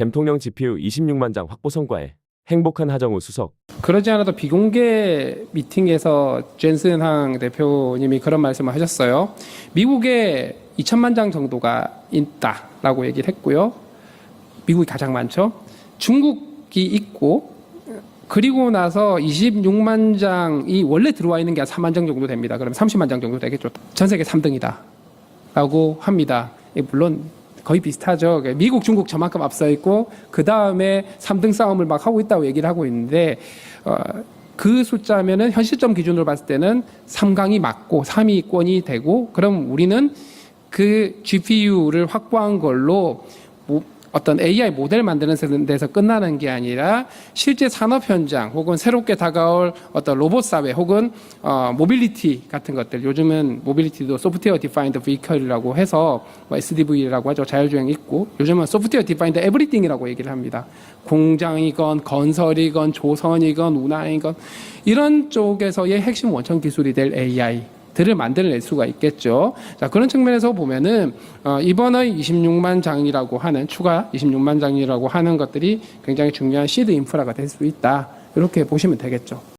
잼통령 GPU 26만 장 확보 성과에 행복한 하정우 수석. 그러지 않아도 비공개 미팅에서 젠슨항 대표님이 그런 말씀을 하셨어요. 미국에 2천만 장 정도가 있다라고 얘기를 했고요. 미국이 가장 많죠. 중국이 있고 그리고 나서 26만 장이 원래 들어와 있는 게 한 4만 장 정도 됩니다. 그럼 30만 장 정도 되겠죠. 전 세계 3등이다 라고 합니다. 예, 물론 거의 비슷하죠. 미국, 중국 저만큼 앞서 있고 그 다음에 3등 싸움을 막 하고 있다고 얘기를 하고 있는데 어, 그 숫자면은 현 시점 기준으로 봤을 때는 3강이 맞고 3위권이 되고 그럼 우리는 그 GPU를 확보한 걸로 뭐 어떤 AI 모델 만드는 데서 끝나는 게 아니라 실제 산업 현장 혹은 새롭게 다가올 어떤 로봇 사회 혹은 어, 모빌리티 같은 것들. 요즘은 모빌리티도 소프트웨어 디파인드 비이컬이라고 해서 뭐 SDV라고 하죠. 자율주행 있고. 요즘은 소프트웨어 디파인드 에브리띵이라고 얘기를 합니다. 공장이건 건설이건 조선이건 운항이건 이런 쪽에서의 핵심 원천 기술이 될 AI 들을 만들어낼 수가 있겠죠. 자 그런 측면에서 보면은 어, 이번의 26만 장이라고 하는 추가 26만 장이라고 하는 것들이 굉장히 중요한 시드 인프라가 될 수 있다. 이렇게 보시면 되겠죠.